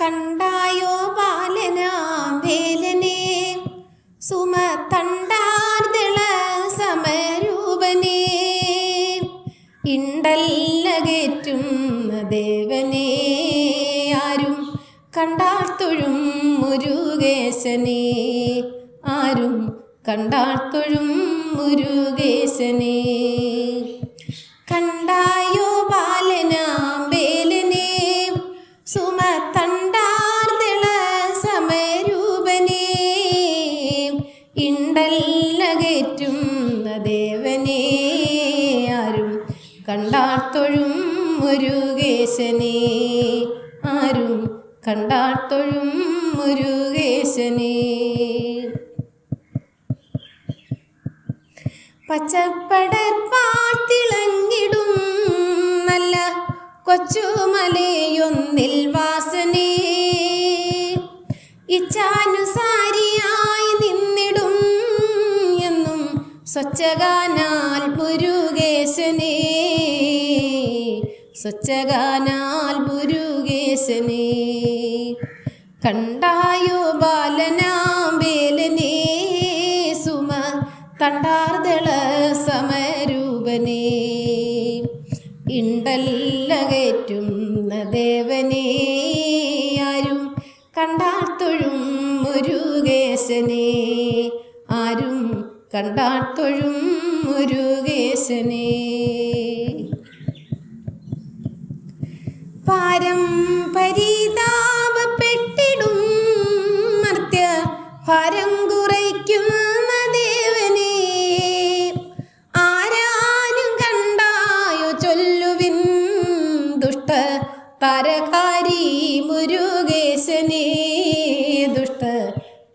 കണ്ടായോ ബാലനാ വേലനെ? സുമതണ്ടാർദിള സമരൂപനെ. ഇണ്ടല്ലകേറ്റുന്ന ദേവനെ. ആരും കണ്ടാൽ തൊഴും മുരുകേശനെ. ആരും കണ്ടാൽ തൊഴും മുരുകേശനെ. കണ്ടായോ ബാലനാം കണ്ടാൽ തൊഴും മുരുകേശനെ. ആരും കണ്ടാൽ തൊഴും മുരുകേശനെ പച്ചപ്പടർപ്പാത്തിളങ്ങിടും നല്ല കൊച്ചുമലയൊന്നിൽ വാസനേ. ഇച്ഛാനുസാരിയായി നിന്നിടും എന്നും സ്വച്ഛഗാനാൽ സ്വച്ഛഗാനാൽ മുരുകേശനേ. കണ്ടായോ ബാലനാമ്പേലനെ സുമ തണ്ടാർദള സമരൂപനെ. ഇണ്ടല്ലകേറ്റുന്ന ദേവനെ ആരും കണ്ടാൽ തൊഴും മുരുകേശനെ. ആരും കണ്ടാൽ തൊഴും മുരുകേശനെ. പാരം പരിതാപപ്പെട്ടിടും. മർത്യ ഭാരം കുറയ്ക്കുന്ന ദേവനെ ആരാനും കണ്ടായോ ചൊല്ലുവിൻ ദുഷ്ട പരകാരി മുരുകേശനെ. ദുഷ്ട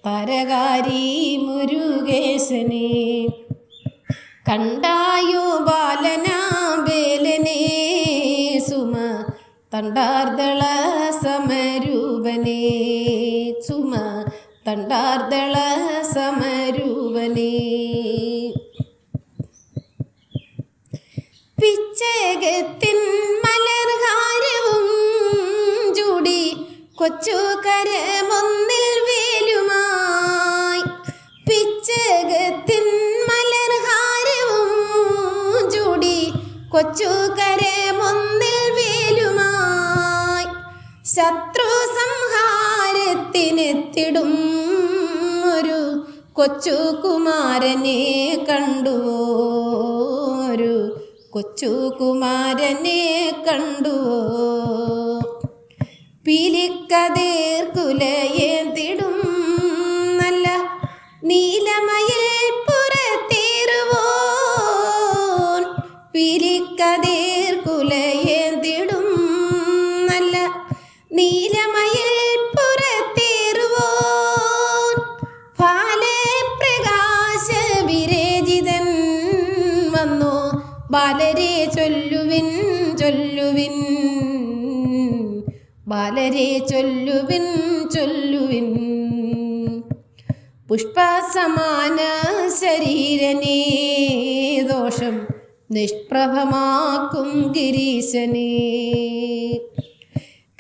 പരകാരി മുരുകേശനെ കണ്ടായോ ബാലനാബേലനെ തണ്ടാർദള സമരൂപനേ ചുമ തണ്ടാർദള സമരൂപനേ പിച്ചകത്തിൻ മലർഹാരവും ചൂടി കൊച്ചു കരമൊന്നിൽ വേലുമായി. പിച്ചകത്തിൻ മലർഹാരവും ചൂടി കൊച്ചു കരമൊന്നിൽ സംഹാരത്തിനെത്തിടും ഒരു കൊച്ചു കുമാരനെ കണ്ടുവോ ഒരു കൊച്ചു കുമാരനെ കണ്ടുവോ? പീലിക്കതേർ കുലയേന്തിടും നല്ല നീലമയിൽ പുറത്തേറുവോ പീലിക്കതേർ ബാലരെ ചൊല്ലുവിൻ ചൊല്ലുവിൻ. ബാലരെ ചൊല്ലുവിൻ ചൊല്ലുവിൻ. പുഷ്പസമാന ശരീരനേ ദോഷം നിഷ്പ്രഭമാക്കും ഗിരീശനേ.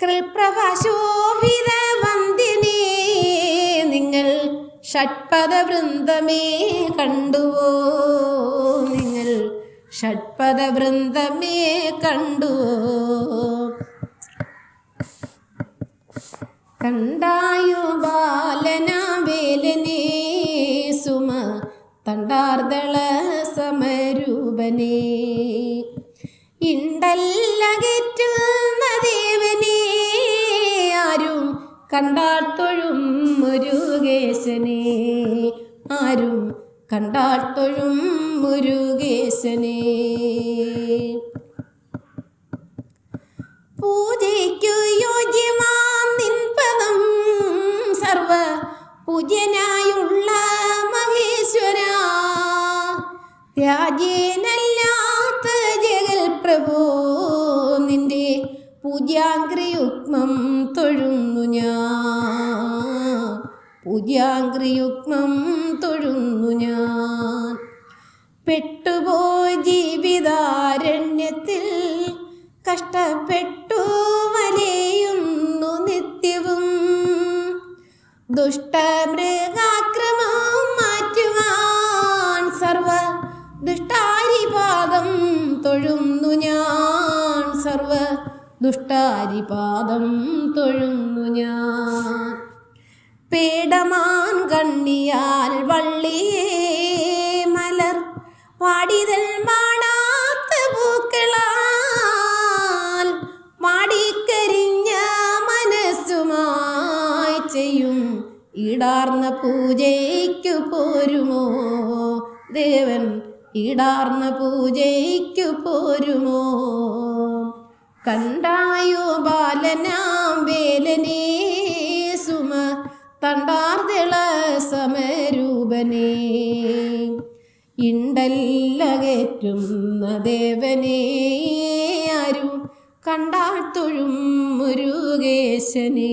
കൃൽപ്രഭശോഭിത വന്ദിനേ നിങ്ങൾ ഷഡ്പദവൃന്ദമേ കണ്ടുവോ? നിങ്ങൾ ഷഡ്പദവൃന്ദമേ കണ്ടായു ബാലന ബാലനാവേലനേ സുമ തണ്ടാർദള സമരൂപനേ. ഇണ്ടല്ലകറ്റു ദേവനേ ആരും കണ്ടാൽ തൊഴും മുരുകേശനേ. ആരും കണ്ടാൽ തൊഴും മുരുകേശനേ പൂജയ്ക്കു യോഗ്യമാം നിൻ പദം സർവ പൂജനായുള്ള മഹേശ്വര. ത്യാജേനല്ലാത്ത ജഗൽ പ്രഭോ നിന്റെ പൂജാഗ്രിയുഗ്മം തൊഴുന്നു ഞാൻ. പൂജാഗ്രിയുഗ്മം തൊഴുന്നു ഞാൻ. പെട്ടുപോയി ജീവിതാരണ്യത്തിൽ കഷ്ടപ്പെട്ടു വലയുന്നു നിത്യവും. ദുഷ്ടമൃഗാക്രമം മാറ്റുവാൻ സർവ ദുഷ്ടാരിപാദം തൊഴുന്നു ഞാൻ. സർവ ദുഷ്ടാരിപാദം തൊഴുന്നു ഞാൻ. പേടമാൻ കണ്ണിയാൽ വള്ളിയേ വാടിതൽ മാണാത്ത പൂക്കളാൽ വാടിക്കരിഞ്ഞ മനസ്സുമായി ചെയ്യും. ഈടാർന്ന പൂജയ്ക്കു പോരുമോ? ദേവൻ ഈടാർന്ന പൂജയ്ക്കു പോരുമോ? കണ്ടായോ ബാലനാം വേലനേ സുമ തണ്ടാർതിള സമരൂപനേ. ഇണ്ടല്ലകറ്റുന്ന ദേവനേ ആരും കണ്ടാൽ തൊഴും മുരുകേശനേ